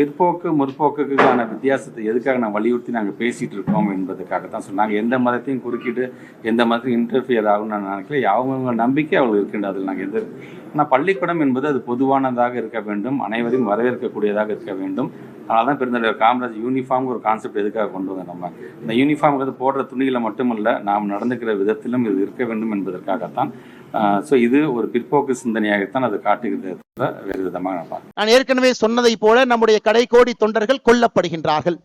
பிற்போக்கு முற்போக்குக்கான வித்தியாசத்தை எதுக்காக நான் வலியுறுத்தி நாங்கள் பேசிகிட்டு இருக்கோம் என்பதுக்காக தான் சொன்னாங்க எந்த மதத்தையும் குறுக்கிட்டு எந்த மதத்தையும் இன்டர்ஃபியர் ஆகும்னு நான் நினைக்கல. அவங்கவுங்க நம்பிக்கை அவங்களுக்கு இருக்கின்ற அதில் நாங்கள் எது ஆனால் பள்ளிக்கூடம் என்பது அது பொதுவானதாக இருக்க வேண்டும். அனைவரையும் வரவேற்கக்கூடியதாக இருக்க வேண்டும். அதனால தான் பெருந்தலைவர் காமராஜ் யூனிஃபார்ம் ஒரு கான்செப்ட் எதுக்காக கொண்டு வந்தோம் நம்ம. இந்த யூனிஃபார்ம்ங்கிறது போடுற துணிகளை மட்டுமல்ல நாம் நடந்துக்கிற விதத்திலும் இது இருக்க வேண்டும் என்பதற்காகத்தான் ஸோ இது ஒரு பிற்போக்கு சிந்தனையாகத்தான் அது காட்டுகிறது வேறு விதமாக நான் பார்க்கிறேன். நான் ஏற்கனவே சொன்னதை போல நம்முடைய கடைகோடி தொண்டர்கள் கொல்லப்படுகின்றார்கள்.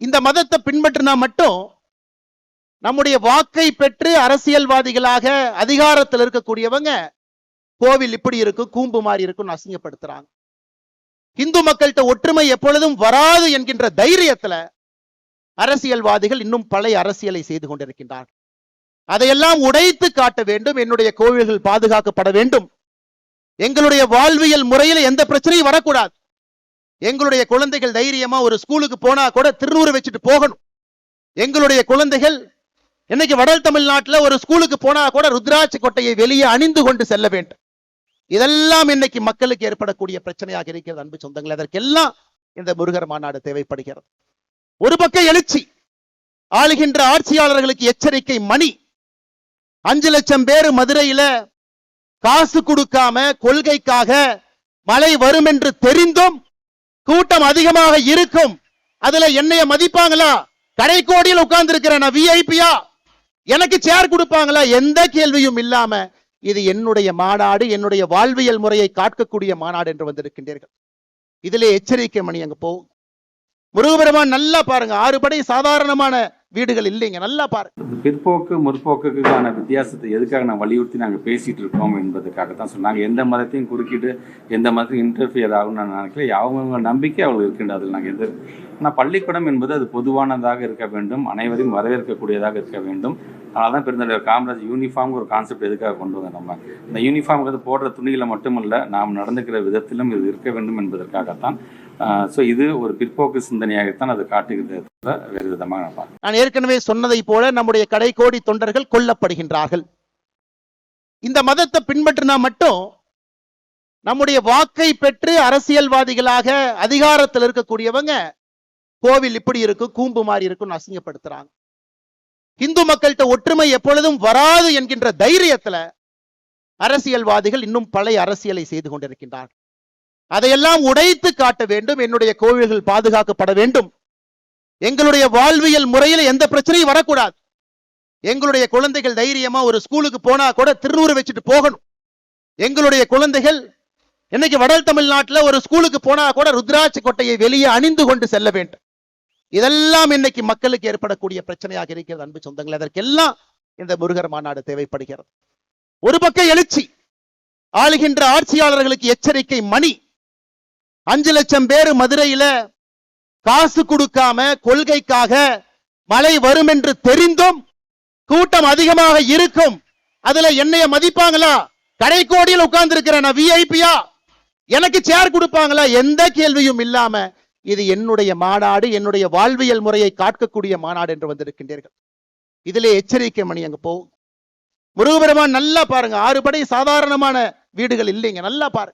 இந்த மதத்தை பின்பற்றினா மட்டும் நம்முடைய வாக்கை பெற்று அரசியல்வாதிகளாக அதிகாரத்தில் இருக்கக்கூடியவங்க கோவில் இப்படி இருக்கும் கூம்பு மாதிரி இருக்கும்னு அசிங்கப்படுத்துறாங்க. இந்து மக்கள்கிட்ட ஒற்றுமை எப்பொழுதும் வராது என்கின்ற தைரியத்துல அரசியல்வாதிகள் இன்னும் பழைய அரசியலை செய்து கொண்டிருக்கின்றார்கள். அதையெல்லாம் உடைத்து காட்ட வேண்டும். என்னுடைய கோவில்கள் பாதுகாக்கப்பட வேண்டும். எங்களுடைய வாழ்வியல் முறையில எந்த பிரச்சனையும் வரக்கூடாது. எங்களுடைய குழந்தைகள் தைரியமா ஒரு ஸ்கூலுக்கு போனா கூட திருநூறு வச்சுட்டு போகணும். எங்களுடைய குழந்தைகள் இன்னைக்கு வடல் தமிழ்நாட்டில் ஒரு ஸ்கூலுக்கு போனா கூட ருத்ராட்சி கொட்டையை வெளியே அணிந்து கொண்டு செல்ல வேண்டும். இதெல்லாம் இன்னைக்கு மக்களுக்கு ஏற்படக்கூடிய பிரச்சனையாக இருக்கிறது அன்பு சொந்தங்கள். அதற்கெல்லாம் இந்த முருகர் மாநாடு தேவைப்படுகிறது. ஒரு பக்கம் எழுச்சி. ஆளுகின்ற ஆட்சியாளர்களுக்கு எச்சரிக்கை மணி. அஞ்சு லட்சம் பேர் மதுரையில காசு கொடுக்காம கொள்கைக்காக மழை வரும் என்று தெரிந்தும் கூட்டம் அதிகமாக இருக்கும். அதுல என்னைய மதிப்பாங்களா? கடைக்கோடியில் உட்கார்ந்து இருக்கிறேன் நான் விஐபியா எனக்கு சேர் கொடுப்பாங்களா? எந்த கேள்வியும் இல்லாம இது என்னுடைய மாநாடு என்னுடைய வாழ்வியல் முறையை காக்கக்கூடிய மாநாடு என்று வந்திருக்கின்றீர்கள். இதிலே எச்சரிக்கை மணி அங்க போகும் முருகபெருமான் நல்லா பாருங்க. ஆறு படை சாதாரணமான வீடுகள் இல்லைங்க. நல்லா பாருங்க பிற்போக்கு முற்போக்குக்கான வித்தியாசத்தை எதுக்காக நான் வலியுறுத்தி நாங்கள் பேசிட்டு இருக்கோம் என்பதுக்காக தான் சொன்னாங்க எந்த மதத்தையும் குறுக்கிட்டு எந்த மதத்தையும் இன்டர்ஃபியர் ஆகும்னு நான் நினைக்கல. அவங்கவுங்க நம்பிக்கை அவங்களுக்கு இருக்கின்ற அதில் நாங்கள் எந்த ஆனால் பள்ளிக்கூடம் என்பது அது பொதுவானதாக இருக்க வேண்டும். அனைவரையும் வரவேற்கக்கூடியதாக இருக்க வேண்டும். அதனால தான் பெருந்தலைவர் காமராஜ் யூனிஃபார்ம் ஒரு கான்செப்ட் எதுக்காக கொண்டு வந்தோம் நம்ம. இந்த யூனிஃபார்ம்ங்கிறது போடுற துணிகளை மட்டுமல்ல நாம் நடந்துக்கிற விதத்திலும் இது இருக்க வேண்டும் என்பதற்காகத்தான் ஸோ இது ஒரு பிற்போக்கு சிந்தனையாகத்தான் அது காட்டுகிறது வேறு விதமாக நான் பார்க்கிறேன். நான் ஏற்கனவே சொன்னதை போல நம்முடைய கடைக்கோடி தொண்டர்கள் கொல்லப்படுகின்றார்கள். இந்த மதத்தை பின்பற்றினா மட்டும் நம்முடைய வாக்கை பெற்று அரசியல்வாதிகளாக அதிகாரத்தில் இருக்கக்கூடியவங்க கோவில் இப்படி இருக்கும் கூம்பு மாதிரி இருக்கும்னு அசிங்கப்படுத்துறாங்க. இந்து மக்கள்கிட்ட ஒற்றுமை எப்பொழுதும் வராது என்கின்ற தைரியத்துல அரசியல்வாதிகள் இன்னும் பழைய அரசியலை செய்து கொண்டிருக்கின்றார்கள். அதையெல்லாம் உடைத்து காட்ட வேண்டும். என்னுடைய கோவில்கள் பாதுகாக்கப்பட வேண்டும். எங்களுடைய வாழ்வியல் முறையில எந்த பிரச்சனையும் வரக்கூடாது. எங்களுடைய குழந்தைகள் தைரியமா ஒரு ஸ்கூலுக்கு போனா கூட திருநூறு வச்சுட்டு போகணும். எங்களுடைய குழந்தைகள் இன்னைக்கு வடல் தமிழ்நாட்டுல ஒரு ஸ்கூலுக்கு போனா கூட ருத்ராட்சி கொட்டையை வெளியே அணிந்து கொண்டு செல்ல வேண்டும். இதெல்லாம் இன்னைக்கு மக்களுக்கு ஏற்படக்கூடிய பிரச்சனையாக இருக்கிறது அன்பு சொந்தங்கள். அதற்கெல்லாம் இந்த முருகர் மாநாடு தேவைப்படுகிறது. ஒரு பக்கம் எழுச்சி ஆளுகின்ற ஆட்சியாளர்களுக்கு எச்சரிக்கை மணி அஞ்சு லட்சம் பேர் மதுரையில காசு கொடுக்காம கொள்கைக்காக மழை வரும் என்று தெரிந்தும் கூட்டம் அதிகமாக இருக்கும். அதுல என்னைய மதிப்பாங்களா? கடைக்கோடியில் உட்கார்ந்து இருக்கிற நான் விஐபியா எனக்கு சேர் கொடுப்பாங்களா? எந்த கேள்வியும் இல்லாம இது என்னுடைய மாநாடு என்னுடைய வாழ்வியல் முறையை காக்கக்கூடிய மாநாடு என்று வந்திருக்கின்றீர்கள். இதிலே எச்சரிக்கை மணி அங்க போகும். முருகபெருமான் நல்லா பாருங்க. ஆறு படை சாதாரணமான வீடுகள் இல்லைங்க. நல்லா பாருங்க.